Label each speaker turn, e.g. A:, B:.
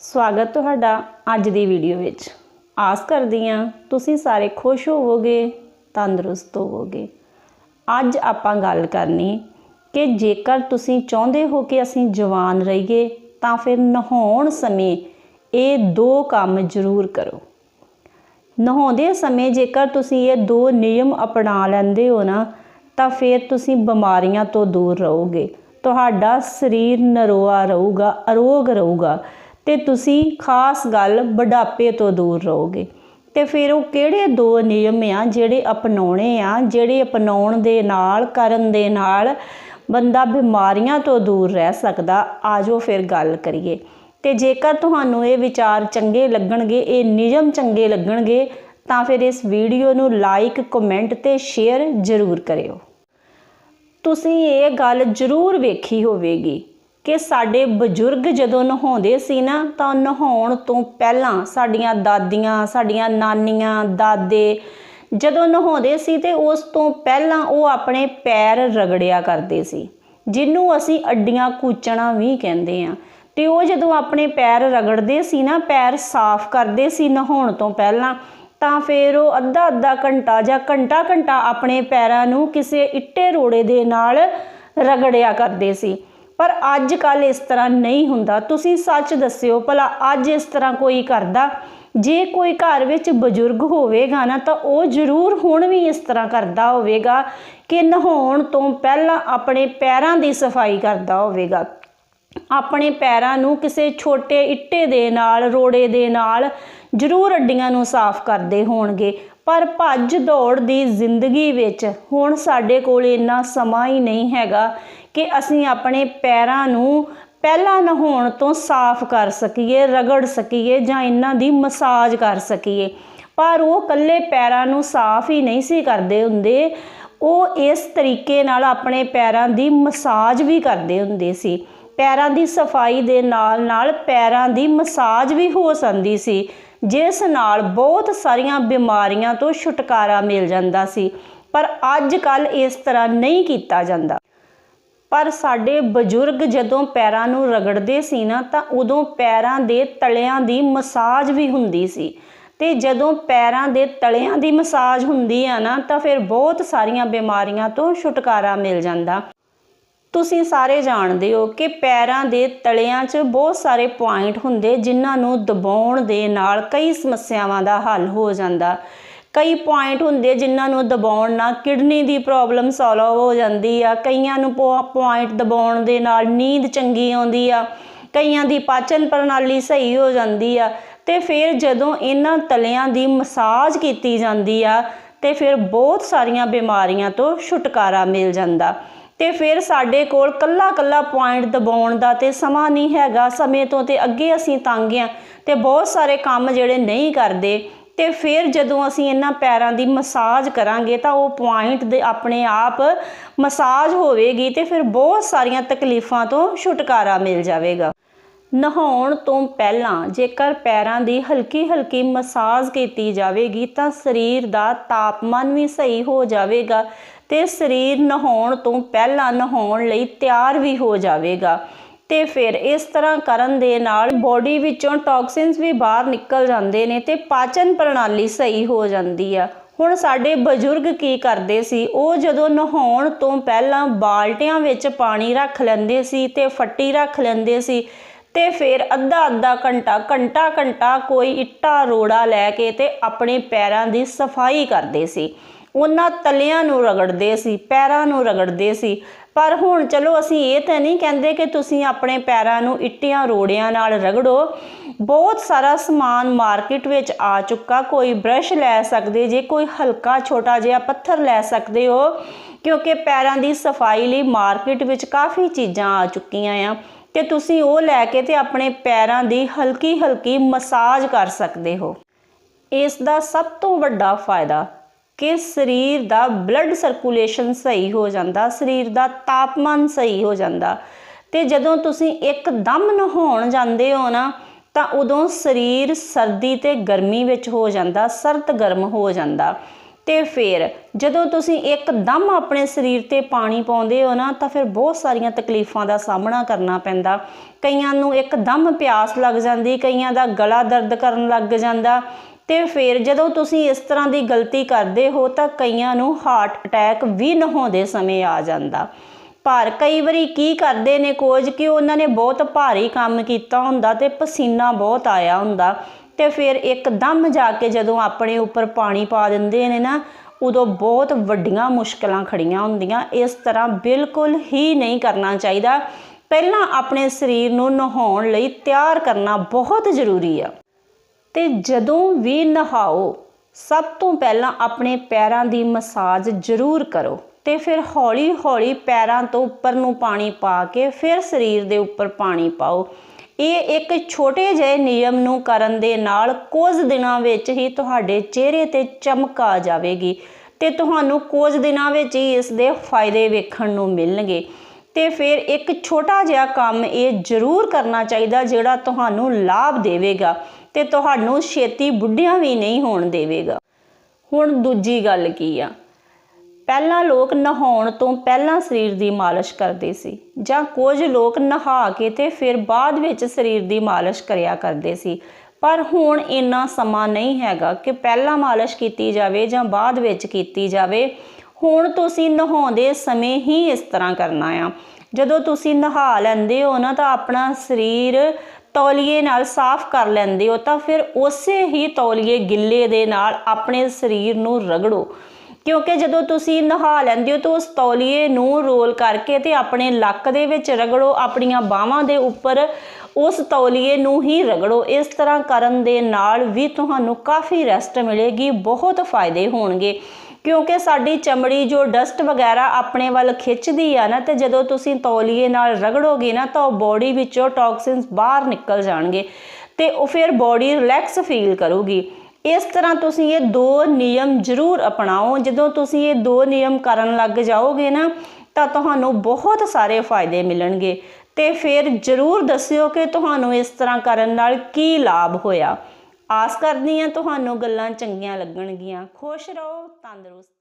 A: ਸਵਾਗਤ ਤੁਹਾਡਾ ਅੱਜ ਦੀ ਵੀਡੀਓ ਵਿੱਚ। ਆਸ ਕਰਦੀ ਹਾਂ ਤੁਸੀਂ ਸਾਰੇ ਖੁਸ਼ ਹੋਵੋਗੇ, ਤੰਦਰੁਸਤ ਹੋਵੋਗੇ। ਅੱਜ ਆਪਾਂ ਗੱਲ ਕਰਨੀ ਕਿ ਜੇਕਰ ਤੁਸੀਂ ਚਾਹੁੰਦੇ ਹੋ ਕਿ ਅਸੀਂ ਜਵਾਨ ਰਹੀਏ, ਤਾਂ ਫਿਰ ਨਹਾਉਣ ਸਮੇਂ ਇਹ ਦੋ ਕੰਮ ਜ਼ਰੂਰ ਕਰੋ। ਨਹਾਉਂਦੇ ਸਮੇਂ ਜੇਕਰ ਤੁਸੀਂ ਇਹ ਦੋ ਨਿਯਮ ਅਪਣਾ ਲੈਂਦੇ ਹੋ ਨਾ, ਤਾਂ ਫਿਰ ਤੁਸੀਂ ਬਿਮਾਰੀਆਂ ਤੋਂ ਦੂਰ ਰਹੋਗੇ। ਤੁਹਾਡਾ ਸਰੀਰ ਨਰੋਆ ਰਹੂਗਾ, ਅਰੋਗ ਰਹੂਗਾ। ਤੇ ਤੁਸੀਂ ਖਾਸ ਗੱਲ ਬੁਢਾਪੇ ਤੋਂ ਦੂਰ ਰਹੋਗੇ। ਤੇ ਫਿਰ ਉਹ ਕਿਹੜੇ ਦੋ ਨਿਯਮ ਆ ਜਿਹੜੇ ਅਪਣਾਉਣੇ ਆ, ਜਿਹੜੇ ਅਪਣਾਉਣ ਦੇ ਨਾਲ, ਕਰਨ ਦੇ ਨਾਲ ਬੰਦਾ ਬਿਮਾਰੀਆਂ ਤੋਂ ਦੂਰ ਰਹਿ ਸਕਦਾ? ਆਜੋ ਫਿਰ ਗੱਲ ਕਰੀਏ। ਤੇ ਜੇਕਰ ਤੁਹਾਨੂੰ ਇਹ ਵਿਚਾਰ ਚੰਗੇ ਲੱਗਣਗੇ, ਇਹ ਨਿਯਮ ਚੰਗੇ ਲੱਗਣਗੇ, ਤਾਂ ਫਿਰ ਇਸ ਵੀਡੀਓ ਨੂੰ ਲਾਈਕ ਕਮੈਂਟ ਤੇ ਸ਼ੇਅਰ ਜ਼ਰੂਰ ਕਰਿਓ। ਤੁਸੀਂ ਇਹ ਗੱਲ ਜ਼ਰੂਰ ਵੇਖੀ ਹੋਵੇਗੀ ਕਿ ਸਾਡੇ ਬਜ਼ੁਰਗ ਜਦੋਂ ਨਹਾਉਂਦੇ ਸੀ ਨਾ, ਤਾਂ ਨਹਾਉਣ ਤੋਂ ਪਹਿਲਾਂ ਸਾਡੀਆਂ ਦਾਦੀਆਂ, ਸਾਡੀਆਂ ਨਾਨੀਆਂ, ਦਾਦੇ ਜਦੋਂ ਨਹਾਉਂਦੇ ਸੀ ਤੇ ਉਸ ਤੋਂ ਪਹਿਲਾਂ ਉਹ ਆਪਣੇ ਪੈਰ ਰਗੜਿਆ ਕਰਦੇ ਸੀ, ਜਿਹਨੂੰ ਅਸੀਂ ਅੱਡੀਆਂ ਕੂਚਣਾ ਵੀ ਕਹਿੰਦੇ ਆ ਤੇ ਉਹ ਜਦੋਂ ਆਪਣੇ ਪੈਰ ਰਗੜਦੇ ਸੀ ਨਾ, ਪੈਰ ਸਾਫ਼ ਕਰਦੇ ਸੀ ਨਹਾਉਣ ਤੋਂ ਪਹਿਲਾਂ, ਤਾਂ ਫਿਰ ਉਹ ਅੱਧਾ ਅੱਧਾ ਘੰਟਾ ਜਾਂ ਘੰਟਾ ਘੰਟਾ ਆਪਣੇ ਪੈਰਾਂ ਨੂੰ ਕਿਸੇ ਇੱਟੇ ਰੋੜੇ ਦੇ ਨਾਲ ਰਗੜਿਆ ਕਰਦੇ ਸੀ। ਪਰ ਅੱਜ ਕੱਲ ਇਸ ਤਰ੍ਹਾਂ ਨਹੀਂ ਹੁੰਦਾ। ਤੁਸੀਂ ਸੱਚ ਦੱਸਿਓ, ਭਲਾ ਅੱਜ ਇਸ ਤਰ੍ਹਾਂ ਕੋਈ ਕਰਦਾ? ਜੇ ਕੋਈ ਘਰ ਵਿੱਚ ਬਜ਼ੁਰਗ ਹੋਵੇਗਾ ਨਾ, ਤਾਂ ਉਹ ਜ਼ਰੂਰ ਹੁਣ ਵੀ ਇਸ ਤਰ੍ਹਾਂ ਕਰਦਾ ਹੋਵੇਗਾ ਕਿ ਨਹਾਉਣ ਤੋਂ ਪਹਿਲਾਂ ਆਪਣੇ ਪੈਰਾਂ ਦੀ ਸਫ਼ਾਈ ਕਰਦਾ ਹੋਵੇਗਾ। ਆਪਣੇ ਪੈਰਾਂ ਨੂੰ ਕਿਸੇ ਛੋਟੇ ਇੱਟੇ ਦੇ ਨਾਲ, ਰੋੜੇ ਦੇ ਨਾਲ ਜ਼ਰੂਰ ਅੱਡੀਆਂ ਨੂੰ ਸਾਫ਼ ਕਰਦੇ ਹੋਣਗੇ। ਪਰ ਭੱਜ ਦੌੜ ਦੀ ਜ਼ਿੰਦਗੀ ਵਿੱਚ ਹੁਣ ਸਾਡੇ ਕੋਲ ਇੰਨਾ ਸਮਾਂ ਹੀ ਨਹੀਂ ਹੈਗਾ ਕਿ ਅਸੀਂ ਆਪਣੇ ਪੈਰਾਂ ਨੂੰ ਪਹਿਲਾਂ ਨਹਾਉਣ ਤੋਂ ਸਾਫ਼ ਕਰ ਸਕੀਏ, ਰਗੜ ਸਕੀਏ ਜਾਂ ਇਹਨਾਂ ਦੀ ਮਸਾਜ ਕਰ ਸਕੀਏ। ਪਰ ਉਹ ਕੱਲੇ ਪੈਰਾਂ ਨੂੰ ਸਾਫ਼ ਹੀ ਨਹੀਂ ਸੀ ਕਰਦੇ ਹੁੰਦੇ। ਉਹ ਇਸ ਤਰੀਕੇ ਨਾਲ ਆਪਣੇ ਪੈਰਾਂ ਦੀ ਮਸਾਜ ਵੀ ਕਰਦੇ ਹੁੰਦੇ ਸੀ। ਪੈਰਾਂ ਦੀ ਸਫ਼ਾਈ ਦੇ ਨਾਲ ਨਾਲ ਪੈਰਾਂ ਦੀ ਮਸਾਜ ਵੀ ਹੋ ਸਕਦੀ ਸੀ, ਜਿਸ ਨਾਲ ਬਹੁਤ ਸਾਰੀਆਂ ਬਿਮਾਰੀਆਂ ਤੋਂ ਛੁਟਕਾਰਾ ਮਿਲ ਜਾਂਦਾ ਸੀ। ਪਰ ਅੱਜ ਕੱਲ ਇਸ ਤਰ੍ਹਾਂ ਨਹੀਂ ਕੀਤਾ ਜਾਂਦਾ। ਪਰ ਸਾਡੇ ਬਜ਼ੁਰਗ ਜਦੋਂ ਪੈਰਾਂ ਨੂੰ ਰਗੜਦੇ ਸੀ ਨਾ, ਤਾਂ ਉਦੋਂ ਪੈਰਾਂ ਦੇ ਤਲਿਆਂ ਦੀ ਮਸਾਜ ਵੀ ਹੁੰਦੀ ਸੀ। ਤੇ ਜਦੋਂ ਪੈਰਾਂ ਦੇ ਤਲਿਆਂ ਦੀ ਮਸਾਜ ਹੁੰਦੀ ਆ ਨਾ, ਤਾਂ ਫਿਰ ਬਹੁਤ ਸਾਰੀਆਂ ਬਿਮਾਰੀਆਂ ਤੋਂ ਛੁਟਕਾਰਾ ਮਿਲ ਜਾਂਦਾ। ਤੁਸੀਂ ਸਾਰੇ ਜਾਣਦੇ ਹੋ ਕਿ ਪੈਰਾਂ ਦੇ ਤਲਿਆਂ 'ਚ ਬਹੁਤ ਸਾਰੇ ਪੁਆਇੰਟ ਹੁੰਦੇ, ਜਿਨ੍ਹਾਂ ਨੂੰ ਦਬਾਉਣ ਦੇ ਨਾਲ ਕਈ ਸਮੱਸਿਆਵਾਂ ਦਾ ਹੱਲ ਹੋ ਜਾਂਦਾ। ਕਈ ਪੁਆਇੰਟ ਹੁੰਦੇ ਜਿਨ੍ਹਾਂ ਨੂੰ ਦਬਾਉਣ ਨਾਲ ਕਿਡਨੀ ਦੀ ਪ੍ਰੋਬਲਮ ਸੋਲਵ ਹੋ ਜਾਂਦੀ ਆ। ਕਈਆਂ ਨੂੰ ਪੁਆਇੰਟ ਦਬਾਉਣ ਦੇ ਨਾਲ ਨੀਂਦ ਚੰਗੀ ਆਉਂਦੀ ਆ। ਕਈਆਂ ਦੀ ਪਾਚਨ ਪ੍ਰਣਾਲੀ ਸਹੀ ਹੋ ਜਾਂਦੀ ਆ। ਤੇ ਫਿਰ ਜਦੋਂ ਇਹਨਾਂ ਤਲਿਆਂ ਦੀ ਮਸਾਜ ਕੀਤੀ ਜਾਂਦੀ ਆ, ਤੇ ਫਿਰ ਬਹੁਤ ਸਾਰੀਆਂ ਬਿਮਾਰੀਆਂ ਤੋਂ ਛੁਟਕਾਰਾ ਮਿਲ ਜਾਂਦਾ। ਤੇ ਫਿਰ ਸਾਡੇ ਕੋਲ ਕੱਲਾ ਕੱਲਾ ਪੁਆਇੰਟ ਦਬਾਉਣ ਦਾ ਤੇ ਸਮਾਂ ਨਹੀਂ ਹੈਗਾ। ਸਮੇਂ ਤੋਂ ਤੇ ਅੱਗੇ ਅਸੀਂ ਤੰਗ ਆ ਤੇ ਬਹੁਤ ਸਾਰੇ ਕੰਮ ਜਿਹੜੇ ਨਹੀਂ ਕਰਦੇ। ਤੇ ਫਿਰ ਜਦੋਂ ਅਸੀਂ ਇਹਨਾਂ ਪੈਰਾਂ ਦੀ ਮਸਾਜ ਕਰਾਂਗੇ ਤਾਂ ਉਹ ਪੁਆਇੰਟ ਦੇ ਆਪਣੇ ਆਪ ਮਸਾਜ ਹੋਵੇਗੀ ਤੇ ਫਿਰ ਬਹੁਤ ਸਾਰੀਆਂ ਤਕਲੀਫਾਂ ਤੋਂ ਛੁਟਕਾਰਾ ਮਿਲ ਜਾਵੇਗਾ। ਨਹਾਉਣ ਤੋਂ ਪਹਿਲਾਂ ਜੇਕਰ ਪੈਰਾਂ ਦੀ ਹਲਕੀ ਹਲਕੀ ਮਸਾਜ ਕੀਤੀ ਜਾਵੇਗੀ ਤਾਂ ਸਰੀਰ ਦਾ ਤਾਪਮਾਨ ਵੀ ਸਹੀ ਹੋ ਜਾਵੇਗਾ ਤੇ ਸਰੀਰ ਨਹਾਉਣ ਤੋਂ ਪਹਿਲਾਂ ਨਹਾਉਣ ਲਈ ਤਿਆਰ ਵੀ ਹੋ ਜਾਵੇਗਾ। ਤੇ ਫਿਰ ਇਸ ਤਰ੍ਹਾਂ ਕਰਨ ਦੇ ਨਾਲ ਬੋਡੀ ਵਿੱਚੋਂ ਟੌਕਸਿਨਸ ਵੀ ਬਾਹਰ ਨਿਕਲ ਜਾਂਦੇ ਨੇ ਤੇ ਪਾਚਨ ਪ੍ਰਣਾਲੀ ਸਹੀ ਹੋ ਜਾਂਦੀ ਆ। ਹੁਣ ਸਾਡੇ ਬਜ਼ੁਰਗ ਕੀ ਕਰਦੇ ਸੀ? ਉਹ ਜਦੋਂ ਨਹਾਉਣ ਤੋਂ ਪਹਿਲਾਂ ਬਾਲਟਿਆਂ ਵਿੱਚ ਪਾਣੀ ਰੱਖ ਲੈਂਦੇ ਸੀ ਤੇ ਫੱਟੀ ਰੱਖ ਲੈਂਦੇ ਸੀ ਤੇ ਫਿਰ ਅੱਧਾ ਅੱਧਾ ਘੰਟਾ ਘੰਟਾ ਘੰਟਾ ਕੋਈ ਇੱਟਾ ਰੋੜਾ ਲੈ ਕੇ ਤੇ ਆਪਣੇ ਪੈਰਾਂ ਦੀ ਸਫ਼ਾਈ ਕਰਦੇ ਸੀ। ਉਹਨਾਂ ਤਲਿਆਂ ਨੂੰ ਰਗੜਦੇ ਸੀ, ਪੈਰਾਂ ਨੂੰ ਰਗੜਦੇ ਸੀ। ਪਰ ਹੁਣ ਚਲੋ ਅਸੀਂ ਇਹ ਤਾਂ ਨਹੀਂ ਕਹਿੰਦੇ ਕਿ ਤੁਸੀਂ ਆਪਣੇ ਪੈਰਾਂ ਨੂੰ ਇੱਟਿਆਂ ਰੋੜਿਆਂ ਨਾਲ ਰਗੜੋ। ਬਹੁਤ ਸਾਰਾ ਸਮਾਨ ਮਾਰਕੀਟ ਵਿੱਚ ਆ ਚੁੱਕਾ। ਕੋਈ ਬ੍ਰਸ਼ ਲੈ ਸਕਦੇ, ਜੇ ਕੋਈ ਹਲਕਾ ਛੋਟਾ ਜਿਹਾ ਪੱਥਰ ਲੈ ਸਕਦੇ ਹੋ, ਕਿਉਂਕਿ ਪੈਰਾਂ ਦੀ ਸਫ਼ਾਈ ਲਈ ਮਾਰਕੀਟ ਵਿੱਚ ਕਾਫੀ ਚੀਜ਼ਾਂ ਆ ਚੁੱਕੀਆਂ ਆ। ਤੇ ਤੁਸੀਂ ਉਹ ਲੈ ਕੇ ਤੇ ਆਪਣੇ ਪੈਰਾਂ ਦੀ ਹਲਕੀ ਹਲਕੀ ਮਸਾਜ ਕਰ ਸਕਦੇ ਹੋ। ਇਸ ਦਾ ਸਭ ਤੋਂ ਵੱਡਾ ਫਾਇਦਾ ਕਿ ਸਰੀਰ ਦਾ ਬਲੱਡ ਸਰਕੂਲੇਸ਼ਨ ਸਹੀ ਹੋ ਜਾਂਦਾ, ਸਰੀਰ ਦਾ ਤਾਪਮਾਨ ਸਹੀ ਹੋ ਜਾਂਦਾ। ਤੇ ਜਦੋਂ ਤੁਸੀਂ ਇੱਕਦਮ ਨਹਾਉਣ ਜਾਂਦੇ ਹੋ ਨਾ, ਤਾਂ ਉਦੋਂ ਸਰੀਰ ਸਰਦੀ ਤੇ ਗਰਮੀ ਵਿੱਚ ਹੋ ਜਾਂਦਾ, ਸਰਦ ਗਰਮ ਹੋ ਜਾਂਦਾ। ਤੇ ਫਿਰ ਜਦੋਂ ਤੁਸੀਂ ਇੱਕਦਮ ਆਪਣੇ ਸਰੀਰ ਤੇ ਪਾਣੀ ਪਾਉਂਦੇ ਹੋ ਨਾ, ਤਾਂ ਫਿਰ ਬਹੁਤ ਸਾਰੀਆਂ ਤਕਲੀਫਾਂ ਦਾ ਸਾਹਮਣਾ ਕਰਨਾ ਪੈਂਦਾ। ਕਈਆਂ ਨੂੰ ਇੱਕਦਮ ਪਿਆਸ ਲੱਗ ਜਾਂਦੀ, ਕਈਆਂ ਦਾ ਗਲਾ ਦਰਦ ਕਰਨ ਲੱਗ ਜਾਂਦਾ ਤੇ ਫਿਰ ਜਦੋਂ ਤੁਸੀਂ ਇਸ ਤਰ੍ਹਾਂ ਦੀ ਗਲਤੀ ਕਰਦੇ ਹੋ ਤਾਂ ਕਈਆਂ ਨੂੰ ਹਾਰਟ ਅਟੈਕ ਵੀ ਨਹਾਉਂਦੇ ਸਮੇਂ ਆ ਜਾਂਦਾ। ਪਰ ਕਈ ਵਾਰੀ ਕੀ ਕਰਦੇ ਨੇ ਕੋਜ ਕਿ ਉਹਨਾਂ ਨੇ ਬਹੁਤ ਭਾਰੀ ਕੰਮ ਕੀਤਾ ਹੁੰਦਾ ਤੇ ਪਸੀਨਾ ਬਹੁਤ ਆਇਆ ਹੁੰਦਾ ਤੇ ਫਿਰ ਇੱਕਦਮ ਜਾ ਕੇ ਜਦੋਂ ਆਪਣੇ ਉੱਪਰ ਪਾਣੀ ਪਾ ਦਿੰਦੇ ਨੇ ਨਾ, ਉਦੋਂ ਬਹੁਤ ਵੱਡੀਆਂ ਮੁਸ਼ਕਲਾਂ ਖੜੀਆਂ ਹੁੰਦੀਆਂ। ਇਸ ਤਰ੍ਹਾਂ ਬਿਲਕੁਲ ਹੀ ਨਹੀਂ ਕਰਨਾ ਚਾਹੀਦਾ। ਪਹਿਲਾਂ ਆਪਣੇ ਸਰੀਰ ਨੂੰ ਨਹਾਉਣ ਲਈ ਤਿਆਰ ਕਰਨਾ ਬਹੁਤ ਜ਼ਰੂਰੀ ਆ। ਤੇ ਜਦੋਂ ਵੀ ਨਹਾਓ, ਸਭ ਤੋਂ ਪਹਿਲਾਂ ਆਪਣੇ ਪੈਰਾਂ ਦੀ ਮਸਾਜ ਜ਼ਰੂਰ ਕਰੋ ਤੇ ਫਿਰ ਹੌਲੀ-ਹੌਲੀ ਪੈਰਾਂ ਤੋਂ ਉੱਪਰ ਨੂੰ ਪਾਣੀ ਪਾ ਕੇ ਫਿਰ ਸਰੀਰ ਦੇ ਉੱਪਰ ਪਾਣੀ ਪਾਓ। ਇਹ ਇੱਕ ਛੋਟੇ ਜਿਹੇ ਨਿਯਮ ਨੂੰ ਕਰਨ ਦੇ ਨਾਲ ਕੁਝ ਦਿਨਾਂ ਵਿੱਚ ਹੀ ਤੁਹਾਡੇ ਚਿਹਰੇ ਤੇ ਚਮਕ ਆ ਜਾਵੇਗੀ ਤੇ ਤੁਹਾਨੂੰ ਕੁਝ ਦਿਨਾਂ ਵਿੱਚ ਹੀ ਇਸ ਦੇ ਫਾਇਦੇ ਵੇਖਣ ਨੂੰ ਮਿਲਣਗੇ। ਤੇ ਫਿਰ ਇੱਕ ਛੋਟਾ ਜਿਹਾ ਕੰਮ ਇਹ ਜ਼ਰੂਰ ਕਰਨਾ ਚਾਹੀਦਾ ਜਿਹੜਾ ਤੁਹਾਨੂੰ ਲਾਭ ਦੇਵੇਗਾ ਤੇ ਤੁਹਾਨੂੰ ਛੇਤੀ ਬੁੱਢਿਆਂ ਵੀ ਨਹੀਂ ਹੋਣ ਦੇਵੇਗਾ। ਹੁਣ ਦੂਜੀ ਗੱਲ ਕੀ ਆ? ਪਹਿਲਾਂ ਲੋਕ ਨਹਾਉਣ ਤੋਂ ਪਹਿਲਾਂ ਸਰੀਰ ਦੀ ਮਾਲਿਸ਼ ਕਰਦੇ ਸੀ ਜਾਂ ਕੁਝ ਲੋਕ ਨਹਾ ਕੇ ਤੇ ਫਿਰ ਬਾਅਦ ਵਿੱਚ ਸਰੀਰ ਦੀ ਮਾਲਿਸ਼ ਕਰਿਆ ਕਰਦੇ ਸੀ। ਪਰ ਹੁਣ ਇੰਨਾ ਸਮਾਂ ਨਹੀਂ ਹੈਗਾ ਕਿ ਪਹਿਲਾਂ ਮਾਲਿਸ਼ ਕੀਤੀ ਜਾਵੇ ਜਾਂ ਬਾਅਦ ਵਿੱਚ ਕੀਤੀ ਜਾਵੇ। ਹੁਣ ਤੁਸੀਂ ਨਹਾਉਂਦੇ ਸਮੇਂ ਹੀ ਇਸ ਤਰ੍ਹਾਂ ਕਰਨਾ ਆ। ਜਦੋਂ ਤੁਸੀਂ ਨਹਾ ਲੈਂਦੇ ਹੋ ਨਾ ਤਾਂ ਆਪਣਾ ਸਰੀਰ ਤੌਲੀਏ ਨਾਲ ਸਾਫ਼ ਕਰ ਲੈਂਦੇ ਹੋ, ਤਾਂ ਫਿਰ ਉਸੇ ਹੀ ਤੌਲੀਏ ਗਿੱਲੇ ਦੇ ਨਾਲ ਆਪਣੇ ਸਰੀਰ ਨੂੰ ਰਗੜੋ। ਕਿਉਂਕਿ ਜਦੋਂ ਤੁਸੀਂ ਨਹਾ ਲੈਂਦੇ ਹੋ ਤਾਂ ਉਸ ਤੌਲੀਏ ਨੂੰ ਰੋਲ ਕਰਕੇ ਤੇ ਆਪਣੇ ਲੱਕ ਦੇ ਵਿੱਚ ਰਗੜੋ, ਆਪਣੀਆਂ ਬਾਹਾਂ ਦੇ ਉੱਪਰ ਉਸ ਤੌਲੀਏ ਨੂੰ ਹੀ ਰਗੜੋ। ਇਸ ਤਰ੍ਹਾਂ ਕਰਨ ਦੇ ਨਾਲ ਵੀ ਤੁਹਾਨੂੰ ਕਾਫੀ ਰੈਸਟ ਮਿਲੇਗੀ, ਬਹੁਤ ਫਾਇਦੇ ਹੋਣਗੇ। ਕਿਉਂਕਿ ਸਾਡੀ ਚਮੜੀ ਜੋ ਡਸਟ ਵਗੈਰਾ ਆਪਣੇ ਵੱਲ ਖਿੱਚਦੀ ਆ ਨਾ, ਤੇ ਜਦੋਂ ਤੁਸੀਂ ਤੌਲੀਏ ਨਾਲ ਰਗੜੋਗੇ ਨਾ, ਤਾਂ ਉਹ ਬੋਡੀ ਵਿੱਚੋਂ ਟੌਕਸਿਨਸ ਬਾਹਰ ਨਿਕਲ ਜਾਣਗੇ ਤੇ ਉਹ ਫਿਰ ਬੋਡੀ ਰਿਲੈਕਸ ਫੀਲ ਕਰੂਗੀ। ਇਸ ਤਰ੍ਹਾਂ ਤੁਸੀਂ ਇਹ ਦੋ ਨਿਯਮ ਜ਼ਰੂਰ ਅਪਣਾਓ। ਜਦੋਂ ਤੁਸੀਂ ਇਹ ਦੋ ਨਿਯਮ ਕਰਨ ਲੱਗ ਜਾਓਗੇ ਨਾ, ਤਾਂ ਤੁਹਾਨੂੰ ਬਹੁਤ ਸਾਰੇ ਫਾਇਦੇ ਮਿਲਣਗੇ। ਤੇ ਫਿਰ ਜ਼ਰੂਰ ਦੱਸਿਓ ਕਿ ਤੁਹਾਨੂੰ ਇਸ ਤਰ੍ਹਾਂ ਕਰਨ ਨਾਲ ਕੀ ਲਾਭ ਹੋਇਆ। ਆਸ ਕਰਦੀ ਹਾਂ ਤੁਹਾਨੂੰ ਗੱਲਾਂ ਚੰਗੀਆਂ ਲੱਗਣਗੀਆਂ। ਖੁਸ਼ ਰਹੋ ਤੰਦਰੁਸਤ